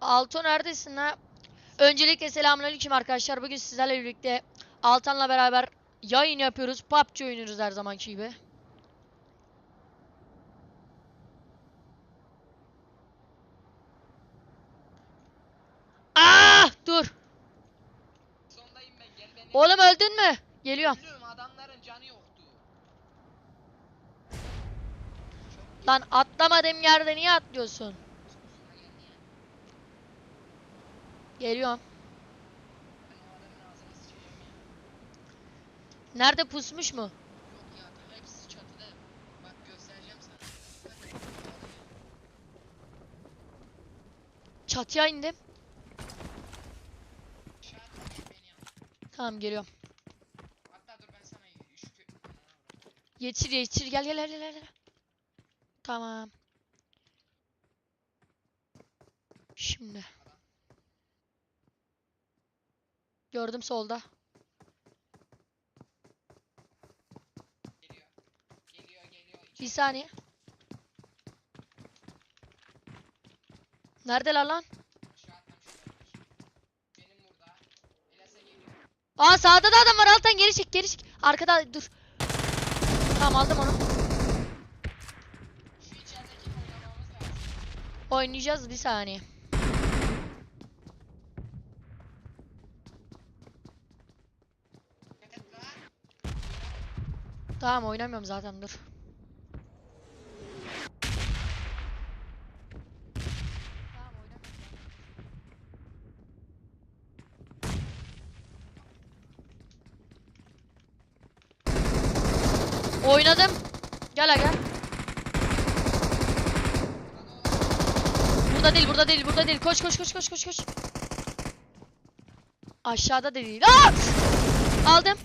Alto neredesin ha? Öncelikle selamünaleyküm arkadaşlar. Bugün sizlerle birlikte Altan'la beraber yayın yapıyoruz. PUBG oynuyoruz her zamanki gibi. Ah! Dur. Sondayım ben gel beni. Oğlum öldün mü? Geliyorum. Ölüm adamların canı yoktu. Lan atlamadığım yerde niye atlıyorsun? Kusura geldi ya. Geliyorum. Nerede pusmuş mu? Çatıya indim. Tamam geliyorum. Yetişir yetişir gel gel gel gel. gel. Tamam. Şimdi. Gördüm solda. Bir saniye. Neredeler lan? Aa sağda da adam var alttan geri çek geri çek. Arkada dur. Tamam aldım onu. Oynayacağız bir saniye. Dikkat et lan. Tamam oynamıyorum zaten dur. Oynadım. Gel aga. Burada değil, burada değil, burada değil. Koş, koş, koş, koş, koş, koş. Aşağıda da değil. Aa! Aldım.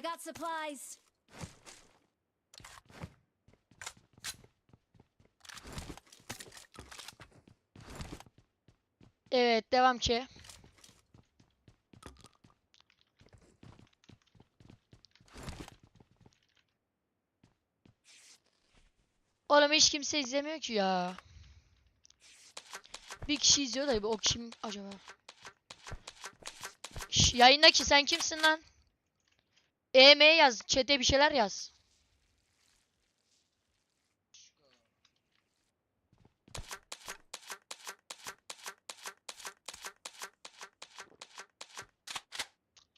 I got supplies. Evet, devam ki. Oğlum hiç kimse izlemiyor ki ya. Bir kişi izliyor da o kim acaba? Şş, yayındaki sen kimsin lan? EM yaz, chat'e bir şeyler yaz.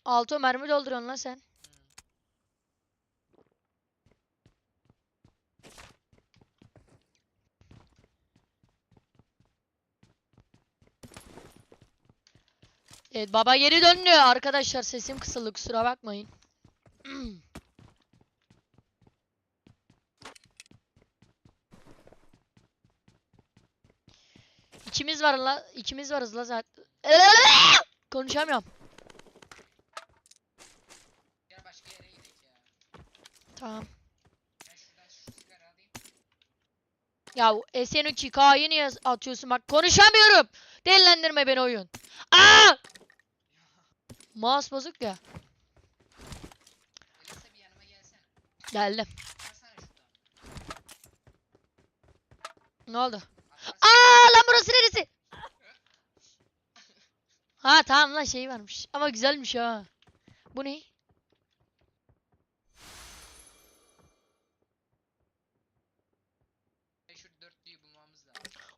Alto mermi dolduruyorsun lan sen. Evet baba geri döndü. Arkadaşlar sesim kısıldı kusura bakmayın. İkimiz var la, ikimiz varız la zaten. Konuşamıyorum. Tamam. Ya SN2K'yı niye atıyorsun bak konuşamıyorum. Delilendirme beni oyun. Aa! Mouse bozuk ya. Geldim. Ne oldu? Aa lan burası neresi? Ha tamam lan şey varmış. Ama güzelmiş ha. Bu ne?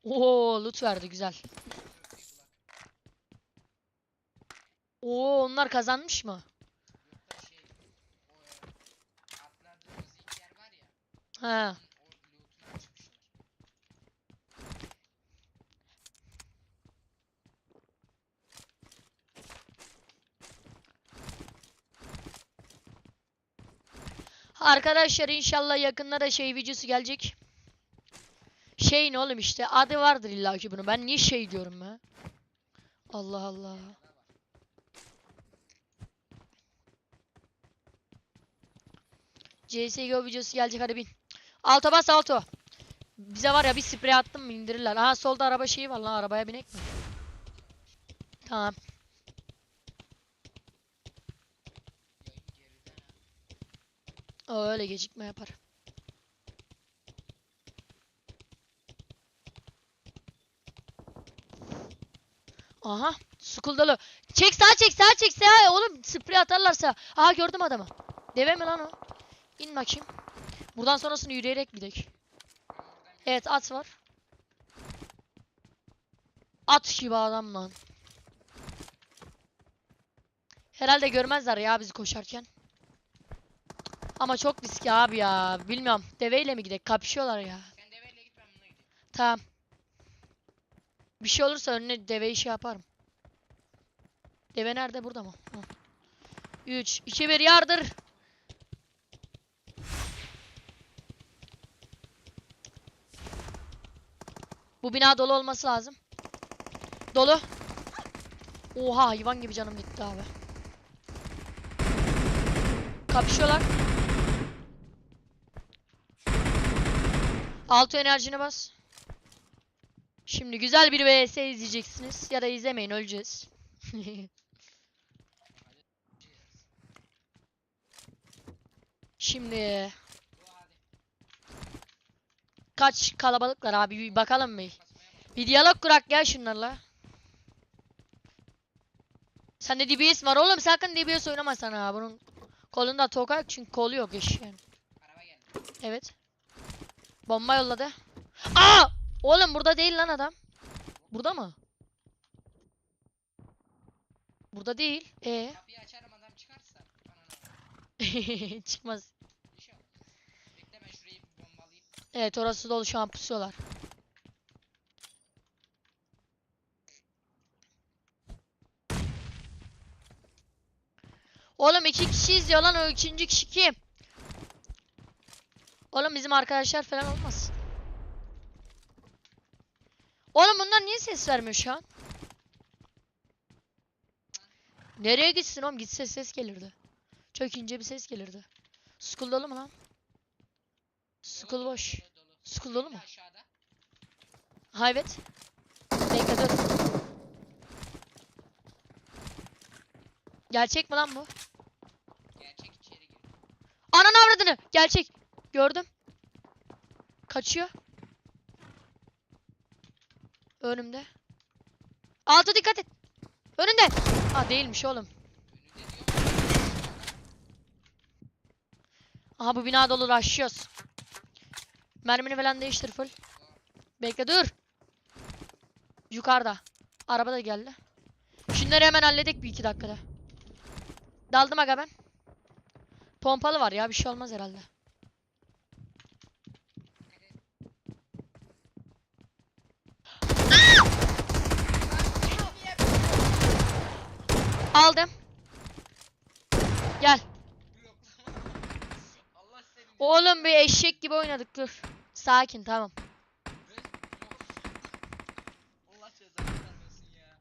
Oo loot verdi güzel. Oo onlar kazanmış mı? Ha. Arkadaşlar inşallah yakında da şey videosu gelecek. Şey ne oğlum işte adı vardır illa ki bunu. Ben niye şey diyorum ya? Allah Allah. CSGO videosu gelecek hadi bin. Alto bas alto. Bize var ya bir sprey attım mı indirirler. Aha solda araba şeyi var lan arabaya binek mi? Tamam. O öyle gecikme yapar. Aha, school. Çek sağa çek sağa çek sağa. Oğlum sprey atarlarsa. Aha gördüm adamı. Deve mi lan o? İn bakayım. Buradan sonrasını yürüyerek gidelim. Evet at var. At gibi adam lan. Herhalde görmezler ya bizi koşarken. Ama çok riskli abi ya. Bilmiyorum. Deveyle mi gidelim? Kapışıyorlar ya. sen deveyle git ben bununla gideyim. Tamam. Bir şey olursa önüne deveyi şey yaparım. Deve nerede? Burada mı? 3, 2, 1 yardır. Bu bina dolu olması lazım. Dolu. Oha hayvan gibi canım gitti abi. Kapışıyorlar. Altı enerjini bas. Şimdi güzel bir vs izleyeceksiniz. Ya da izlemeyin öleceğiz. Şimdi. Kaç kalabalıklar abi bir bakalım bir. Bir diyalog kurak ya şunlarla. Sende DBS var oğlum sakın DBS oynama sana ha bunun kolunda toka yok çünkü kolu yok geldi. Evet. Bomba yolladı. Aa! Oğlum burada değil lan adam. Burada mı? Burada değil. E Kapıyı açarım adam çıkarsa. Bana ne? çıkmaz. Bir şey olmaz. Bekle ben şurayı bir bombalayayım. Evet orası dolu şu an pusuyorlar. Oğlum iki kişi izliyor lan o ikinci kişi kim? Oğlum bizim arkadaşlar falan olmaz. Oğlum bunlar niye ses vermiyor şu an? Nereye gitsin oğlum? Gitse ses gelirdi. Çok ince bir ses gelirdi. School dolu mu lan? Dolu, boş. dolu, dolu. Mu? Ha evet. Bekle dur. Gerçek mi lan bu? Gerçek içeri gir. Ananı avradını. Gerçek. Gördüm. Kaçıyor. Önümde. Altı dikkat et. Önünde. Ha değilmiş oğlum. Aha bu bina dolu rushlıyoruz. Mermini falan değiştir full. Bekle dur. Yukarıda. Araba da geldi. Şunları hemen halledek bir iki dakikada. Daldım aga ben. Pompalı var ya bir şey olmaz herhalde. Aldım. Gel. Oğlum bir eşek gibi oynadık dur. Sakin tamam. Allah cezanı vermesin ya.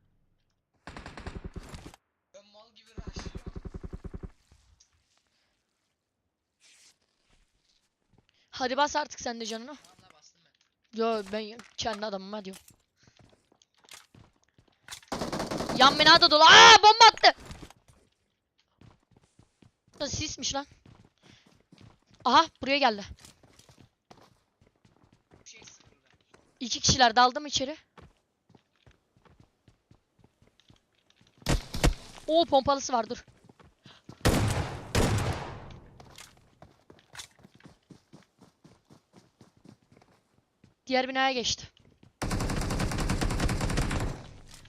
Ben mal gibi rushlıyorum. Hadi bas artık sen de canını. Tamam la bastım ben. Yo ben kendi adamıma diyorum. Yan binada dolu. Aa bomba attı. Sismiş lan? Aha buraya geldi. Bir şey sıfırda. İki kişiler daldım içeri. Oo pompalısı var dur. Diğer binaya geçti.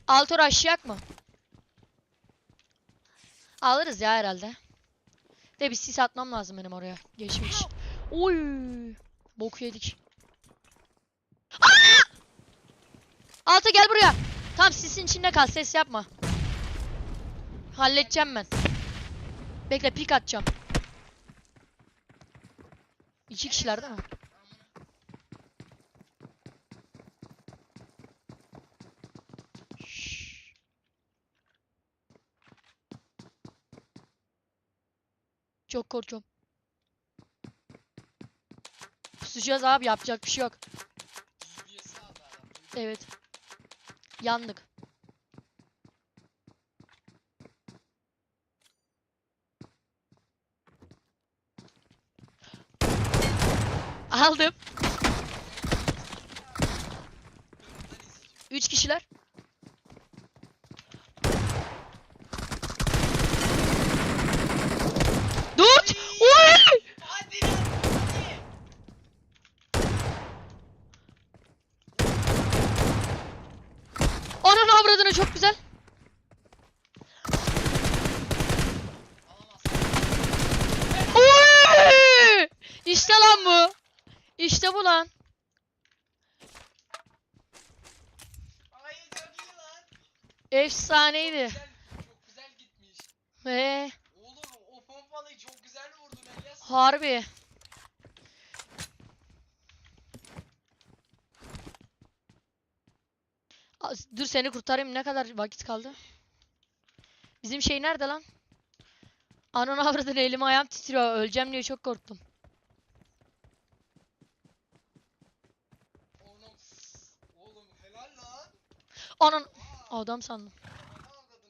Altı aşayak mı? Alırız ya herhalde. De bir sis atmam lazım benim oraya. Geçmek için. Oy! Boku yedik. Altı gel buraya. Tam sisin içinde kal. Ses yapma. Halledeceğim ben. Bekle pik atacağım. İki kişiler değil mi? Çok korkuyorum. tutacağız abi yapacak bir şey yok. Evet. Yandık. Aldım. Üç kişiler. Dört. Oy! Hadi lan. Hadi. Ananı avradını çok güzel. Oy! İşte lan bu. İşte bu lan. Hayır çok. Efsaneydi. Güzel, çok güzel gitmiş. Ve Oğlum o pompalıyı çok güzel vurdun Elias. harbi. Dur seni kurtarayım. Ne kadar vakit kaldı? Bizim şey nerede lan? Ananı avradını elim ayağım titriyor. Öleceğim diye çok korktum. Oğlum. Oğlum helal lan. Anan adam sandım. avradın.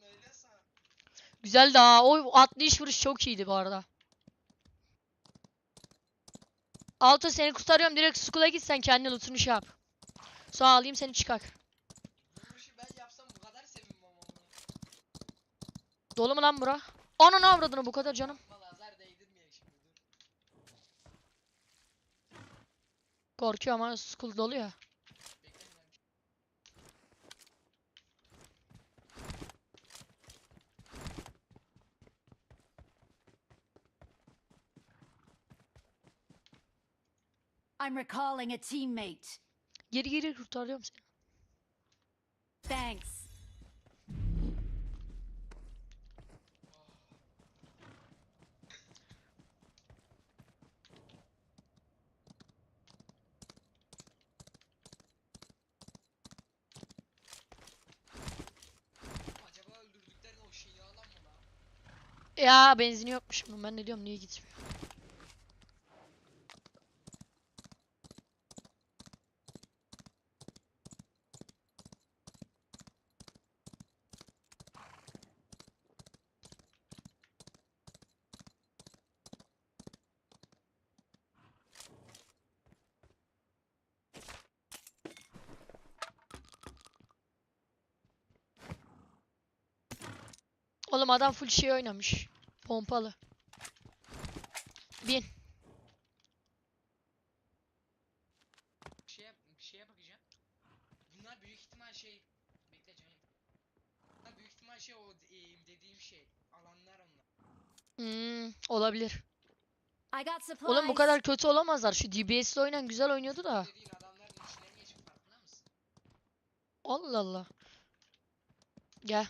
Güzel daha. O atlayış vuruş çok iyiydi bu arada. Alto seni kurtarıyorum. Direkt school'a git sen kendin lootunu şey yap. Sonra alayım seni çıkar. Bu işi ben yapsam bu kadar sevinmem ama. Dolu mu lan bura? Ananı avradını bu kadar canım. Korkuyorum ama school dolu ya. I'm recalling a teammate. Geri geri kurtarıyorum seni. Thanks. Acaba öldürdüklerini o şeyi alan mı lan? Ya benzini yokmuş. Ben ne diyorum niye gitmiyor? Oğlum adam full şey oynamış. Pompalı. Bin. Bir şeye, bir şeye bakacağım. Bunlar büyük ihtimal şey... Bekle canım. Bunlar büyük ihtimal şey o e, dediğim şey. Alanlar onlar. Hmm, olabilir. Oğlum bu kadar kötü olamazlar. Şu DBS'le oynayan güzel oynuyordu da. Dediğin adamların işlerini geçip farkında mısın? Allah Allah. Gel.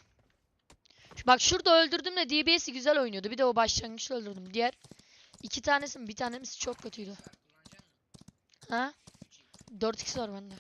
Bak şurada öldürdüm de DBS'i güzel oynuyordu. Bir de o başlangıçta öldürdüm. Diğer iki tanesi mi? Bir tanesi çok kötüydü. Ha? 3x. 4x var bende.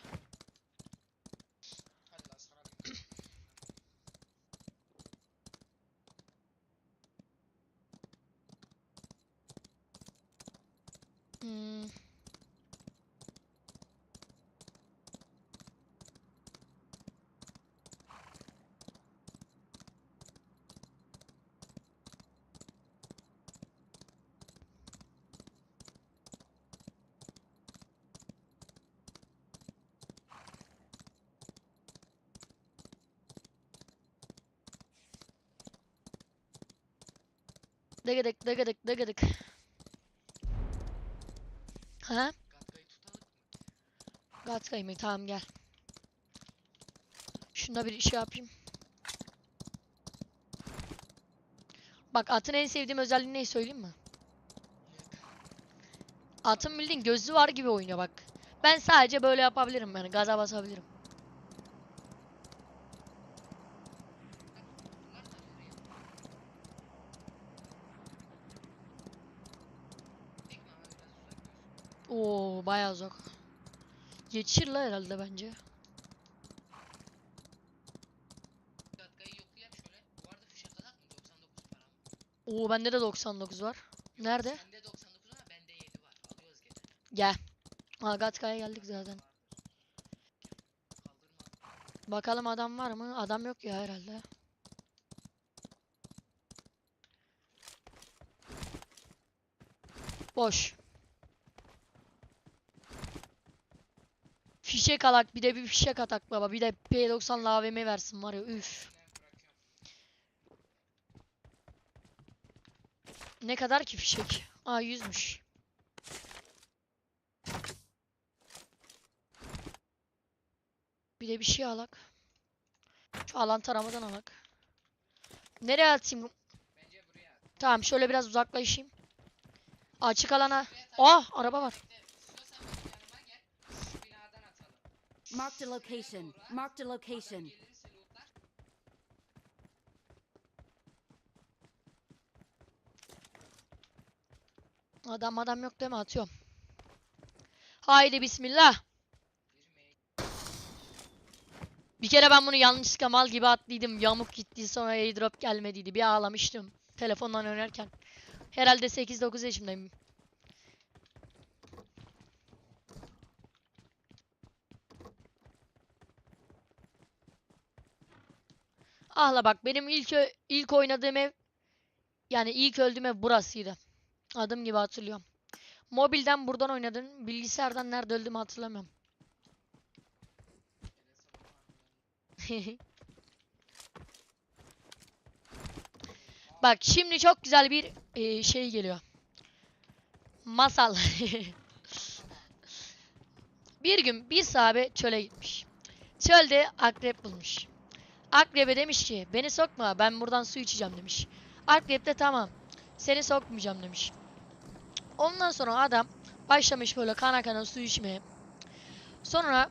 Dıgıdık dıgıdık dıgıdık. Ha? Gatkayı mı? Tamam gel. Şunda bir şey yapayım. Bak atın en sevdiğim özelliği ne söyleyeyim mi? Atın bildiğin gözü var gibi oynuyor bak. Ben sadece böyle yapabilirim yani gaza basabilirim. Bunlar da nereye? Bekle ama biraz uzak dursun. Oo bayağı zor. Geçir la herhalde bence. Gatkayı yoklayayım şöyle. Bu arada fişek atak mı? 99 param. Oo bende de 99 var. Nerede? Sende 99 ama bende 7 var. Alıyoruz gene. Gel. Agatka'ya geldik zaten. Bakalım adam var mı? Adam yok ya herhalde. Boş. Fişek alak bir de bir fişek atak baba. Bir de P90 AVM versin var ya üf. Ne kadar ki fişek? Aa 100'müş. Bir de bir şey alak. Şu alan taramadan alak. Nereye atayım? Tamam şöyle biraz uzaklaşayım. Açık alana. Oh araba var. Bekle. İstiyorsan benim yanıma gel. Şu binadan atalım. Marked a location. Marked a location. Adam adam yok mi? Atıyorum. Haydi bismillah. Bir kere ben bunu yanlışlıkla mal gibi attıydım. Yamuk gitti sonra airdrop gelmediydi. Bir ağlamıştım. Telefondan oynarken. Herhalde 8-9 yaşımdayım. Ahla bak benim ilk ilk oynadığım ev yani ilk öldüğüm ev burasıydı. Adım gibi hatırlıyorum. Mobilden buradan oynadım. Bilgisayardan nerede öldüğümü hatırlamıyorum. Bak şimdi çok güzel bir eee, şey geliyor. Masal. bir gün bir sahabe çöle gitmiş. Çölde akrep bulmuş. Akrebe demiş ki beni sokma ben buradan su içeceğim demiş. Akrep de tamam seni sokmayacağım demiş. Ondan sonra adam başlamış böyle kana kana su içmeye. Sonra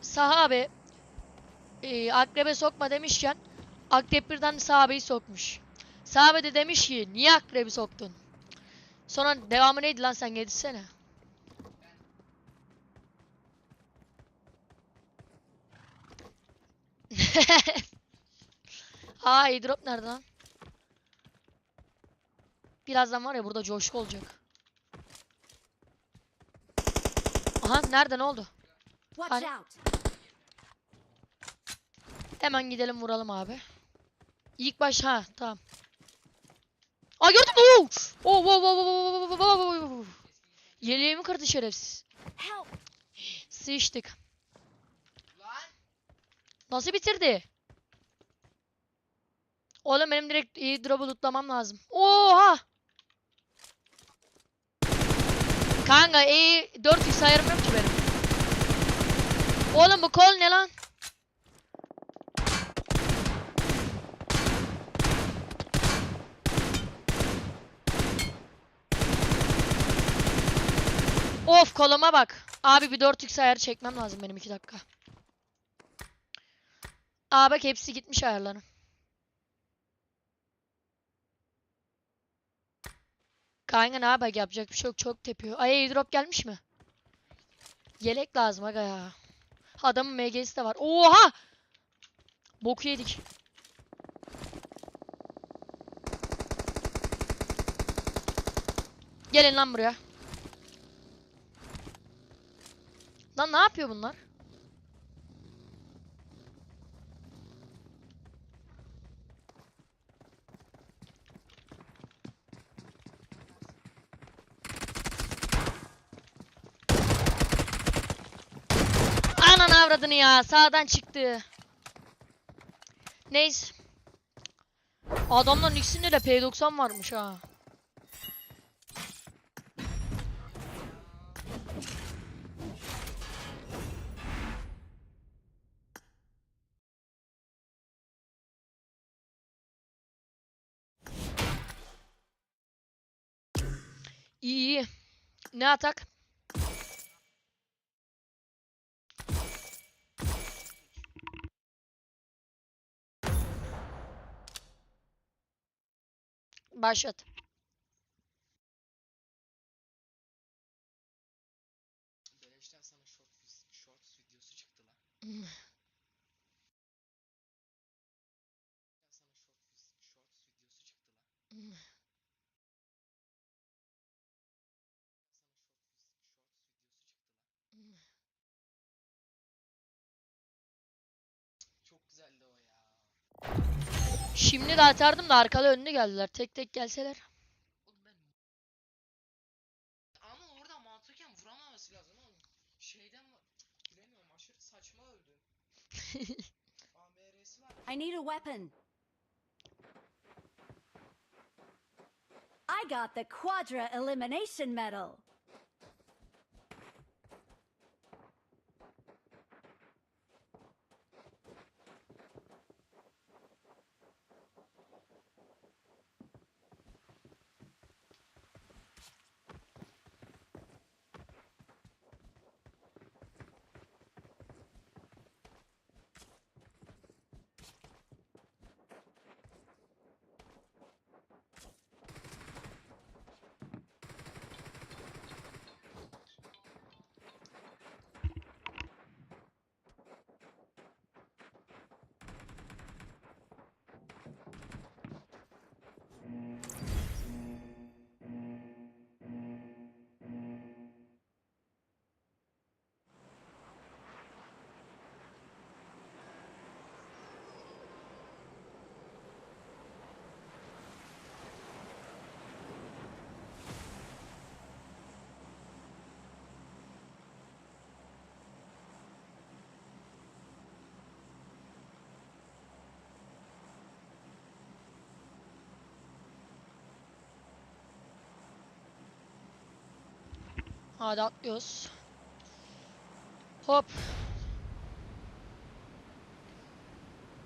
sahabe eee, akrebe sokma demişken akrep birden sahabeyi sokmuş. Sahabe de demiş ki niye akrebi soktun? Sonra devamı neydi lan sen yedisene. Aa airdrop nerede lan? Birazdan var ya burada coşku olacak. Aha nerede ne oldu? Hani... Hemen gidelim vuralım abi. İlk baş ha tamam. Aa gördüm. Oo! Oo oo oo oo oo Yeleğimi kırdı şerefsiz. Sıçtık. Nasıl bitirdi? Oğlum benim direkt airdrop'u lootlamam lazım. Oha! Kanka iyi 400 ayarım ki benim. Oğlum bu kol ne lan? Of koluma bak. Abi bir 4x ayarı çekmem lazım benim 2 dakika. Aa bak hepsi gitmiş ayarların. Kanka ne yapak yapacak bir şey yok çok tepiyor. Ay airdrop gelmiş mi? Yelek lazım aga ya. Adamın MG'si de var. Oha! Boku yedik. Gelin lan buraya. Lan ne yapıyor bunlar? Anan avradını ya. Sağdan çıktı. Neyse. Adamların ikisinde de P90 varmış ha. İyi iyi. Ne atak? Başlat. Beleşten sana short, shorts videosu çıktı lan. Hmm. Sana short, vis- shorts videosu çıktı lan. Hmm. Sana short, vis- shorts videosu çıktı lan. Şimdi de atardım da arkada önlü geldiler. Tek tek gelseler. Oğlum ben... Ama orada mantıken vuramaması lazım oğlum. Şeyden mi? Bilemiyorum aşırı saçma öldü. AMR'si var. I need a weapon. I got the Quadra Elimination Medal. Hadi atlıyoruz. Hop.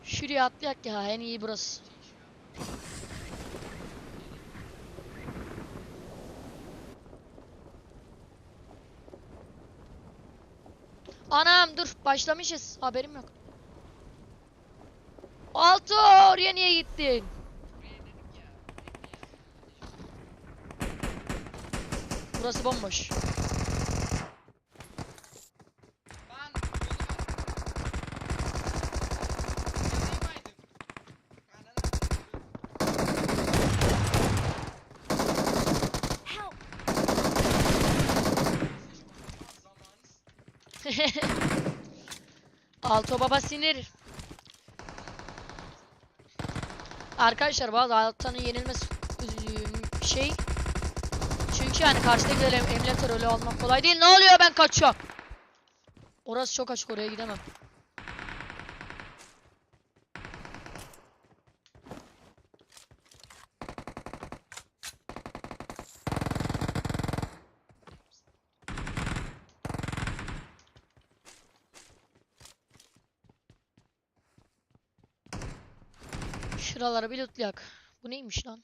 Şuraya atlayak ya en iyi burası. Anam dur başlamışız haberim yok. Altı oraya niye gittin? Burası bomboş. Lan yolu var. Nereye kaydım? Ananı Help! Zamanız. Alto baba sinir. Arkadaşlar bazı alttanın yenilmesi şey. Çünkü yani karşıdakiler em emülatör öyle olmak kolay değil. Ne oluyor ben kaçıyorum. Orası çok açık oraya gidemem. Şuraları bir lootlayak. Bu neymiş lan?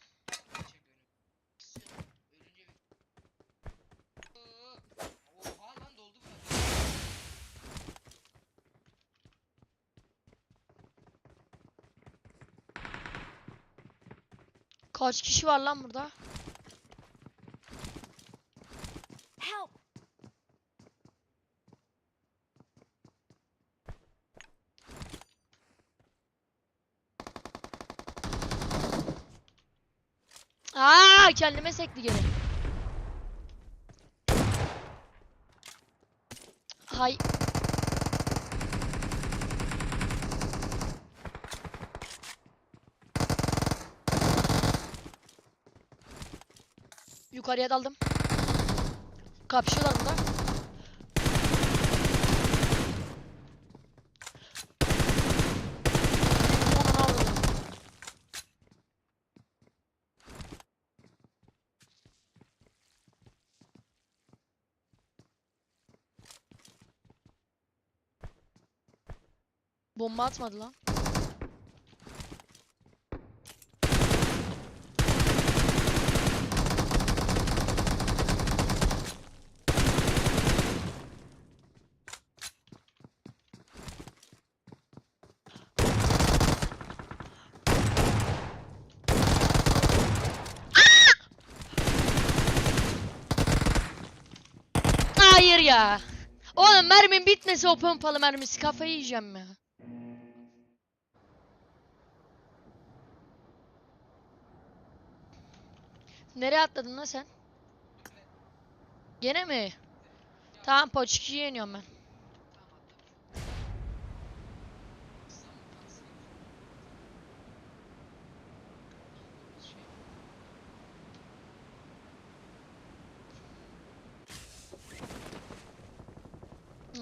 Kaç kişi var lan burada? Kendime sekti gene. Hay. Yukarıya daldım. Kapışıyorlar burada. Ananı avradım. Bomba atmadı lan. Hayır ya. Oğlum mermim bitmese o pompalı mermisi kafayı yiyeceğim ya. Nereye atladın lan sen? Gene mi? Tamam Poçki'yi yeniyorum ben.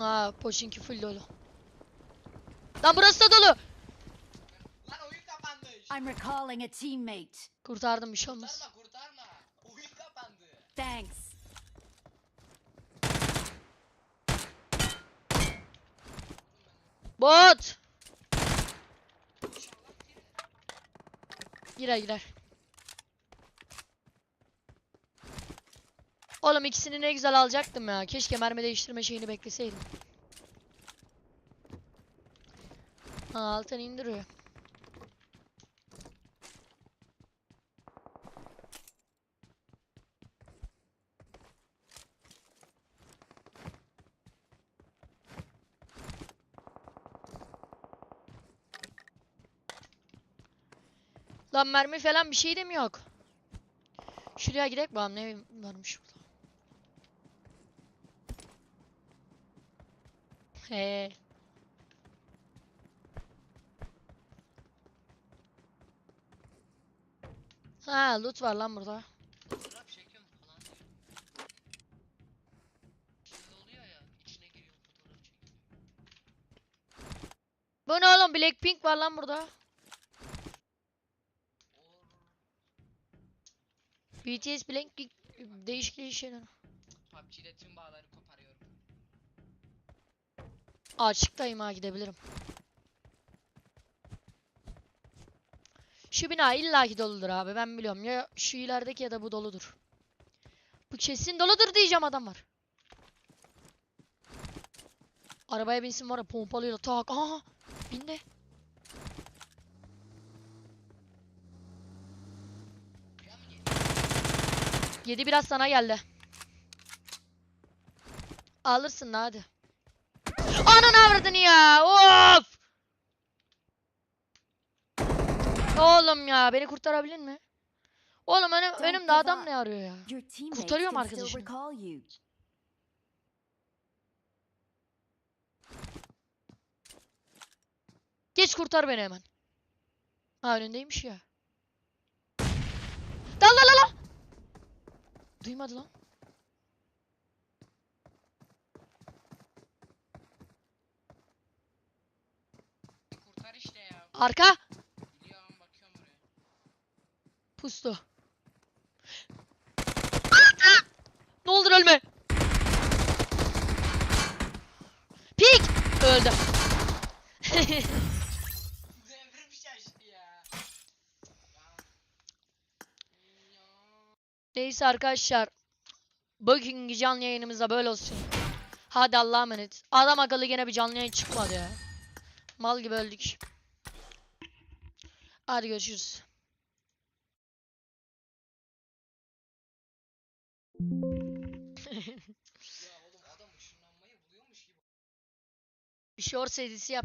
Aa, poşinki full dolu. Lan burası da dolu. Lan oyun kapanmış. I'm recalling a teammate. Kurtardım bir şey olmaz. Girer girer. Oğlum ikisini ne güzel alacaktım ya. Keşke mermi değiştirme şeyini bekleseydim. Ha, altın indiriyor. Lan mermi falan bir şey de mi yok? Şuraya gidelim bakalım ne varmış burada. He. Ha loot var lan burada. Bu ne oğlum Blackpink var lan burada. BTS Blackpink değişik değişik şeyler. PUBG'de tüm bağları koparıyorum. Açıktayım ha gidebilirim. Şu bina illaki doludur abi ben biliyorum. Ya şu ilerideki ya da bu doludur. Bu kesin doludur diyeceğim adam var. Arabaya binsin var ya pompalıyla tak. Aha bindi. Buraya mı geliyor? Yedi biraz sana geldi. Alırsın hadi. Ananı avradını ya. Of. Oğlum ya beni kurtarabilir mi? Oğlum önüm, önümde adam ne arıyor ya? Kurtarıyorum arkadaşını. Geç kurtar beni hemen. Ha önündeymiş ya. Duymadı lan. Kurtar işte ya. Arka. Biliyorum bakıyorum buraya. Pustu. Ne olur ölme. Pik. Öldü. Devrim şaştı ya. Ya. Ya. Neyse arkadaşlar. Bugünkü canlı yayınımızda böyle olsun. Hadi Allah'a emanet. Adam akıllı gene bir canlı yayın çıkmadı ya. Mal gibi öldük. Hadi görüşürüz. Ya oğlum adam ışınlanmayı buluyormuş gibi. Bir short serisi yap.